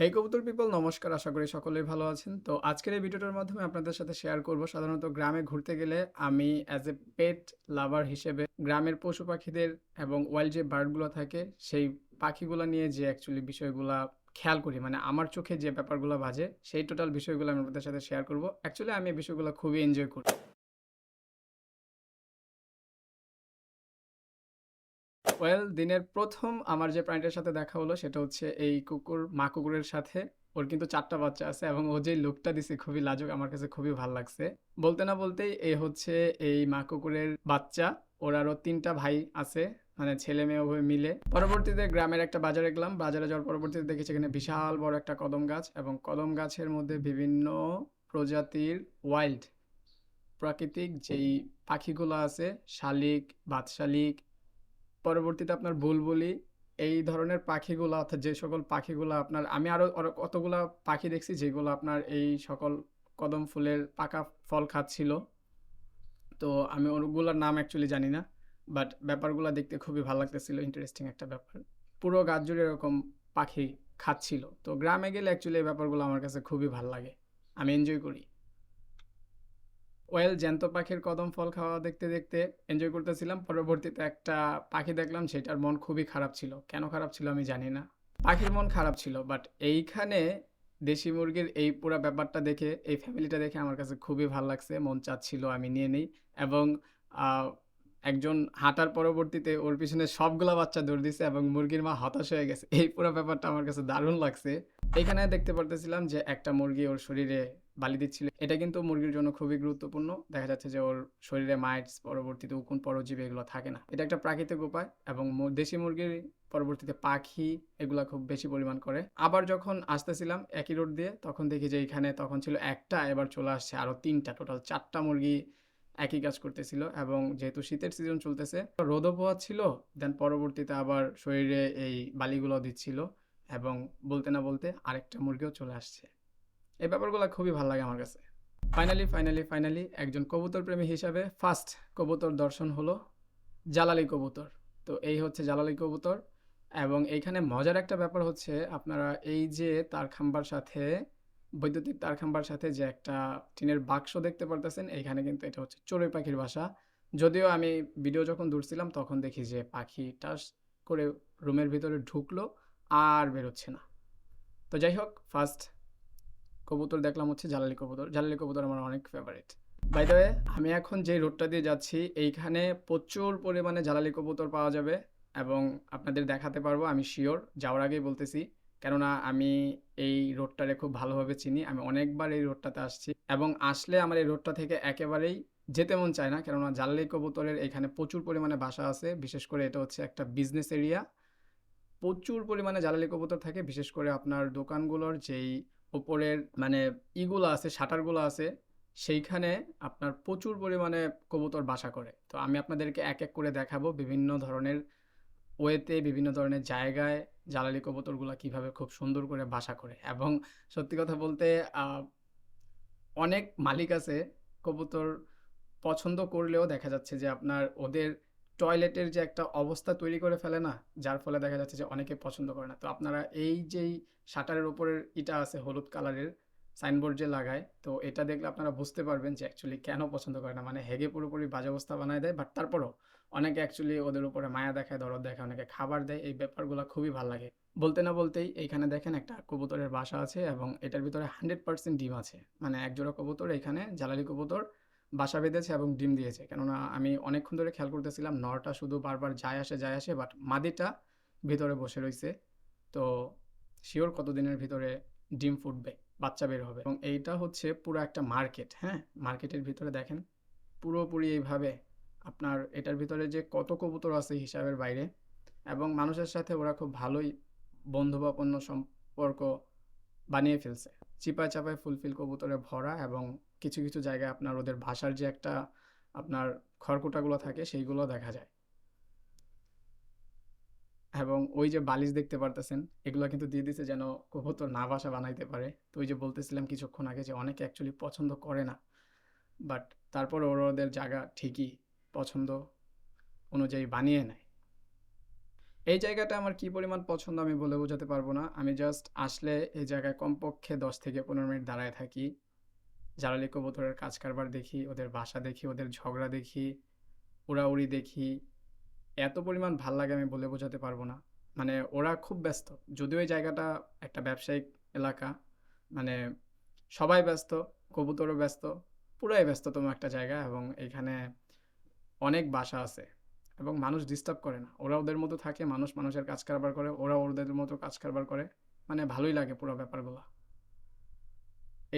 হেই কবুতর পিপল নমস্কার। আশা করি সকলেই ভালো আছেন। তো আজকের এই ভিডিওটার মাধ্যমে আপনাদের সাথে শেয়ার করব। সাধারণত গ্রামে ঘুরতে গেলে আমি অ্যাজ এ পেট লাভার হিসেবে গ্রামের পশু পাখিদের এবং ওয়াইল্ড যে বার্ডগুলো থাকে, সেই পাখিগুলো নিয়ে যে অ্যাকচুয়ালি বিষয়গুলা খেয়াল করি মানে আমার চোখে যে ব্যাপারগুলো বাজে, সেই টোটাল বিষয়গুলো আমি আপনাদের সাথে শেয়ার করব। অ্যাকচুয়ালি আমি এই বিষয়গুলো খুবই এনজয় করি। ওয়েল, দিনের প্রথম আমার যে প্রাণীটার সাথে দেখা হলো সেটা হচ্ছে এই কুকুর, মা কুকুরের সাথে। ওর কিন্তু চারটা বাচ্চা আছে এবং ও যে লুকটা দিছে খুবই লাজুক, আমার কাছে খুবই ভালো লাগছে। বলতে না বলতেই এই হচ্ছে এই মা কুকুরের বাচ্চা। ওর আরও তিনটা ভাই আছে মানে ছেলে মেয়ে উভয় মিলে। পরবর্তীতে গ্রামের একটা বাজারে গেলাম। বাজারে যাওয়ার পরবর্তীতে দেখি সেখানে বিশাল বড় একটা কদম গাছ এবং কদম গাছের মধ্যে বিভিন্ন প্রজাতির ওয়াইল্ড প্রাকৃতিক যেই পাখিগুলো আছে, শালিক, বাদশালিক পরবর্তীতে আপনার বুলবুলি, এই ধরনের পাখিগুলো অর্থাৎ যে সকল পাখিগুলো আপনার, আমি আরও কতগুলা পাখি দেখছি যেগুলো আপনার এই সকল কদম ফুলের পাকা ফল খাচ্ছিল। তো আমি ওগুলোর নাম অ্যাকচুয়ালি জানি না বাট ব্যাপারগুলো দেখতে খুবই ভালো লাগতেছিল ইন্টারেস্টিং একটা ব্যাপার। পুরো গাছ জুড়ে এরকম পাখি খাচ্ছিল। তো গ্রামে গেলে অ্যাকচুয়ালি এই ব্যাপারগুলো আমার কাছে খুবই ভালো লাগে। আমি এনজয় করি। ওয়েল জ্যান্ত পাখির কদম ফল খাওয়া দেখতে দেখতে এনজয় করতেছিলাম। পরবর্তীতে একটা পাখি দেখলাম, সেটার মন খুবই খারাপ ছিল। কেন খারাপ ছিল আমি জানি না। পাখির মন খারাপ ছিল বাট এইখানে দেশি মুরগির এই পুরো ব্যাপারটা দেখে, এই ফ্যামিলিটা দেখে আমার কাছে খুবই ভালো লাগছে। মন চাচ্ছিল আমি নিয়ে নিই। এবং একজন হাঁটার পরবর্তীতে ওর পিছনে সবগুলা বাচ্চা দৌড় দিছে এবং মুরগির মা হতাশ হয়ে গেছে। এই পুরো ব্যাপারটা আমার কাছে দারুণ লাগছে। এখানে দেখতে পারতেছিলাম যে একটা মুরগি ওর শরীরে বালি দিচ্ছিল। এটা কিন্তু মুরগির জন্য খুবই গুরুত্বপূর্ণ। দেখা যাচ্ছে যে ওর শরীরে মাইটস পরবর্তীতে উকুন, পরজীবী এগুলো থাকে না। এটা একটা প্রাকৃতিক উপায় এবং দেশি মুরগির পরবর্তীতে পাখি এগুলা খুব বেশি পরিমাণ করে। আবার যখন আসতেছিলাম একই রোড দিয়ে, তখন দেখি যে এখানে তখন ছিল একটা, এবার চলে আসছে আরও তিনটা। টোটাল চারটা মুরগি একই কাজ করতেছিল এবং যেহেতু শীতের সিজন চলতেছে রোদও ছিল দেন পরবর্তীতে আবার শরীরে এই বালিগুলো দিচ্ছিল এবং বলতে না বলতে আরেকটা মুরগিও চলে আসছে। এই ব্যাপারগুলো খুবই ভালো লাগে আমার কাছে। ফাইনালি ফাইনালি ফাইনালি একজন কবুতর প্রেমী হিসাবে ফার্স্ট কবুতর দর্শন হলো জালালি কবুতর। তো এই হচ্ছে জালালি কবুতর এবং এইখানে মজার একটা ব্যাপার হচ্ছে আপনারা এই যে তার খাম্বার সাথে, বৈদ্যুতিক তার খাম্বার সাথে যে একটা টিনের বাক্স দেখতে পারতেছেন এইখানে কিন্তু এটা হচ্ছে চড়ুই পাখির বাসা। যদিও আমি ভিডিও যখন দূরছিলাম তখন দেখি যে পাখিটা করে রুমের ভিতরে ঢুকলো আর বেরোচ্ছে না। তো যাই হোক ফার্স্ট কবুতর দেখলাম হচ্ছে জালালি কবুতর। জালালি কবুতর আমার অনেক ফেভারিট বাই দ্য আমি এখন যে রোডটা দিয়ে যাচ্ছি, এইখানে প্রচুর পরিমাণে জালালি কবুতর পাওয়া যাবে এবং আপনাদের দেখাতে পারব, আমি শিওর যাওয়ার আগেই বলতেছি। কেননা আমি এই রোডটারে খুব ভালোভাবে চিনি, আমি অনেকবার এই রোডটাতে আসছি এবং আসলে আমার এই রোডটা থেকে একেবারেই যেতে মন চায় না, কেননা জালালি কবুতরের এখানে প্রচুর পরিমাণে বাসা আছে, বিশেষ করে এটা হচ্ছে একটা বিজনেস এরিয়া প্রচুর পরিমাণে জালালি কবুতর থাকে, বিশেষ করে আপনার দোকানগুলোর যেই ওপরের মানে ইগুলো আছে, শাটারগুলো আছে, সেইখানে আপনার প্রচুর পরিমাণে কবুতর বাসা করে। তো আমি আপনাদেরকে এক এক করে দেখাবো বিভিন্ন ধরনের ওয়েতে, বিভিন্ন ধরনের জায়গায় জালালি কবুতরগুলো কীভাবে খুব সুন্দর করে বাসা করে। এবং সত্যি কথা বলতে অনেক মালিক আছে কবুতর পছন্দ করলেও দেখা যাচ্ছে যে আপনার ওদের টয়লেটের যে একটা অবস্থা তৈরি করে ফেলে না, যার ফলে দেখা যাচ্ছে যে অনেকে পছন্দ করে না। তো আপনারা এই যেই শাটারের উপরের ইটা আছে, হলুদ কালারের সাইনবোর্ড যে লাগায়, তো এটা দেখলে আপনারা বুঝতে পারবেন যে অ্যাকচুয়ালি কেন পছন্দ করে না। মানে হেগে পুরোপুরি বাজে অবস্থা বানায় দেয় বাট তারপরও অনেকে অ্যাকচুয়ালি ওদের উপরে মায়া দেখায়, দরদ দেখায়, অনেকে খাবার দেয়। এই ব্যাপারগুলো খুবই ভালো লাগে। বলতে না বলতেই এইখানে দেখেন একটা কবুতরের বাসা আছে এবং এটার ভিতরে হান্ড্রেড পার্সেন্ট ডিম আছে। মানে একজোড়া কবুতর এখানে জ্বালালি কবুতর বাসা বেঁধেছে এবং ডিম দিয়েছে। কেননা আমি অনেকক্ষণ ধরে খেয়াল করতেছিলাম নরটা শুধু বারবার যায় আসে যায় আসে বাট মাদিটা ভিতরে বসে রয়েছে তো শিওর কতদিনের ভিতরে ডিম ফুটবে, বাচ্চা বের হবে। এবং এইটা হচ্ছে পুরো একটা মার্কেট হ্যাঁ? মার্কেটের ভিতরে দেখেন, পুরোপুরি এইভাবে আপনার এটার ভিতরে যে কত কবুতর আছে হিসাবের বাইরে। এবং মানুষের সাথে ওরা খুব ভালোই বন্ধুবাপন্ন সম্পর্ক বানিয়ে ফেলছে। চিপায় চাপায় ফুলফিল কবুতরে ভরা এবং কিছু কিছু জায়গায় আপনার ওদের ভাষার যে একটা আপনার খড়কুটাগুলো থাকে সেইগুলো দেখা যায়। এবং ওই যে বালিশ দেখতে পারতেছেন, এগুলো কিন্তু দিয়ে দিছে যেন কবুতর না বাসা বানাইতে পারে। তো ওই যে বলতেছিলাম কিছুক্ষণ আগে যে অনেকে অ্যাকচুয়ালি পছন্দ করে না। বাট তারপর ওরা ওদের জায়গা ঠিকই পছন্দ অনুযায়ী বানিয়ে নেয়। এই জায়গাটা আমার কি পরিমাণ পছন্দ আমি বলে বোঝাতে পারব না। আমি জাস্ট আসলে এই জায়গায় কমপক্ষে দশ থেকে পনেরো মিনিট দাঁড়ায় থাকি। জ্বালালি কবুতরের কাজ কারবার দেখি, ওদের বাসা দেখি, ওদের ঝগড়া দেখি, উড়াউড়ি দেখি। এত পরিমাণ ভালো লাগে আমি বলে বোঝাতে পারব না। মানে ওরা খুব ব্যস্ত। যদিও এই জায়গাটা একটা ব্যবসায়িক এলাকা মানে সবাই ব্যস্ত, কবুতরও ব্যস্ত, পুরাই ব্যস্ততম একটা জায়গা এবং এখানে অনেক বাসা আছে এবং মানুষ ডিস্টার্ব করে না। ওরা ওদের মতো থাকে, মানুষ মানুষের কাজ কারবার করে, ওরা ওদের মতো কাজ কারবার করে। মানে ভালোই লাগে পুরো ব্যাপারগুলো।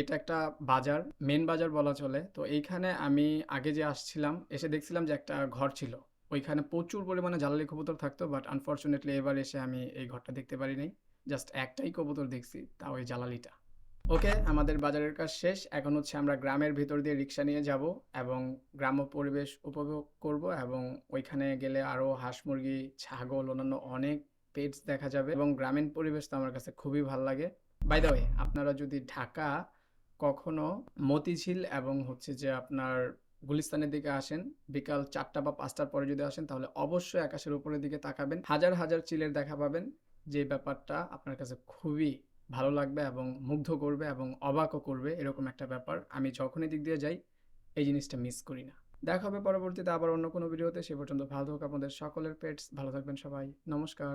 এটা একটা বাজার মেন বাজার বলা চলে। তো এইখানে আমি আগে যে আসছিলাম, এসে দেখছিলাম যে একটা ঘর ছিল। ওইখানে প্রচুর পরিমাণে জ্বালালি কবুতর থাকতো বাট আনফর্চুনেটলি এবার এসে আমি এই ঘরটা দেখতে পারিনি। জাস্ট একটাই কবুতর দেখছি, তা ওই জ্বালালিটা ওকে আমাদের বাজারের কাজ শেষ। এখন হচ্ছে আমরা গ্রামের ভিতর দিয়ে রিক্সা নিয়ে যাব এবং গ্রাম্য পরিবেশ উপভোগ করব এবং ওইখানে গেলে আরও হাঁস মুরগি, ছাগল, অন্যান্য অনেক পেটস দেখা যাবে এবং গ্রামীণ পরিবেশ তো আমার কাছে খুবই ভালো লাগে। বাই আপনারা যদি ঢাকা কখনো মতিঝিল এবং হচ্ছে যে আপনার গুলিস্তানের দিকে আসেন, বিকাল চারটা বা পাঁচটার পরে যদি আসেন, তাহলে অবশ্যই আকাশের উপরের দিকে তাকাবেন। হাজার হাজার চিলের দেখা পাবেন, যে ব্যাপারটা আপনার কাছে খুবই ভালো লাগবে এবং মুগ্ধ করবে এবং অবাকও করবে, এরকম একটা ব্যাপার। আমি যখনই দিক দিয়ে যাই, এই জিনিসটা মিস করি না। দেখা হবে পরবর্তীতে আবার অন্য কোনো ভিডিওতে সে পর্যন্ত ভালো থাকুক আপনাদের সকলের পেটস ভালো থাকবেন সবাই। নমস্কার।